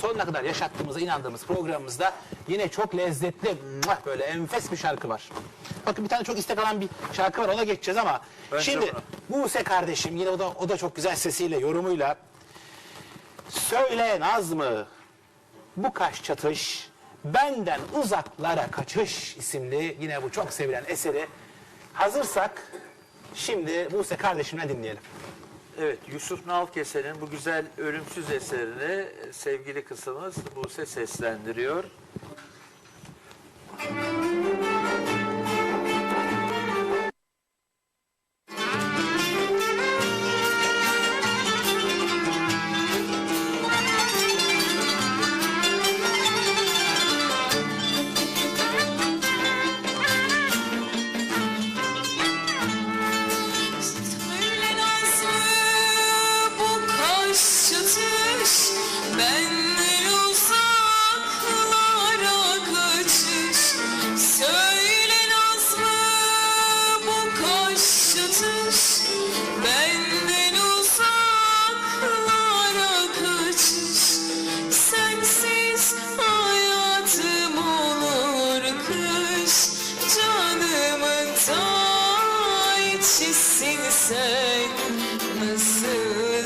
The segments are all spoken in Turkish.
sonuna kadar yaşattığımıza inandığımız programımızda yine çok lezzetli böyle enfes bir şarkı var. Bakın bir tane çok istek alan bir şarkı var ona geçeceğiz ama Bence şimdi. Buse kardeşim yine o da, o da çok güzel sesiyle yorumuyla Söyle Naz mı bu kaş çatış benden uzaklara kaçış isimli yine bu çok sevilen eseri hazırsak şimdi Buse kardeşimden dinleyelim. Evet, Yusuf Nalkese'nin bu güzel ölümsüz eserini sevgili kızımız Buse seslendiriyor.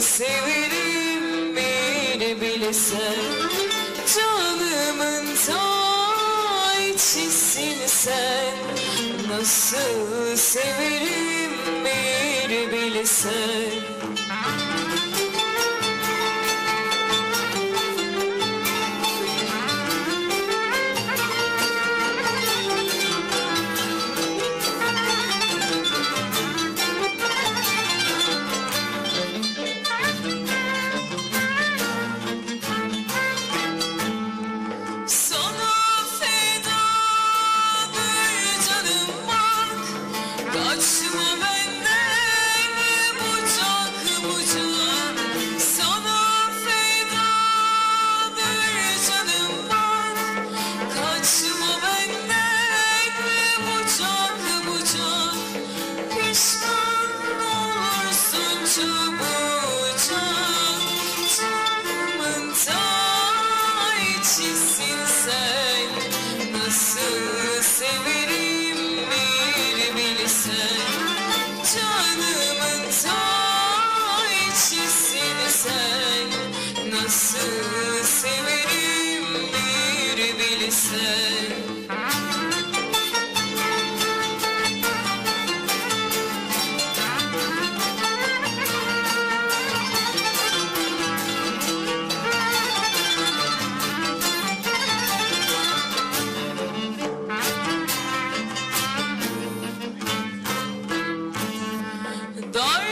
Severim beni bilsen Canımın ta içisin sen. Nasıl severim beni bilsen içisin sen Nasıl severim bir bilsen. Canımın ta içisin sen Nasıl severim die?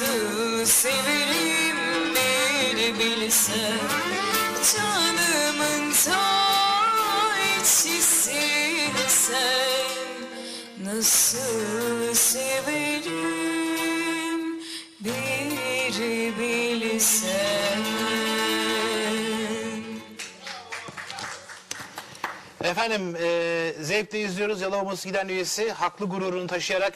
Nasıl severim bir bilsen Canımın ta içisin sen Nasıl severim bir bilsen Efendim e, zevkle izliyoruz. Yalova Giden üyesi haklı gururunu taşıyarak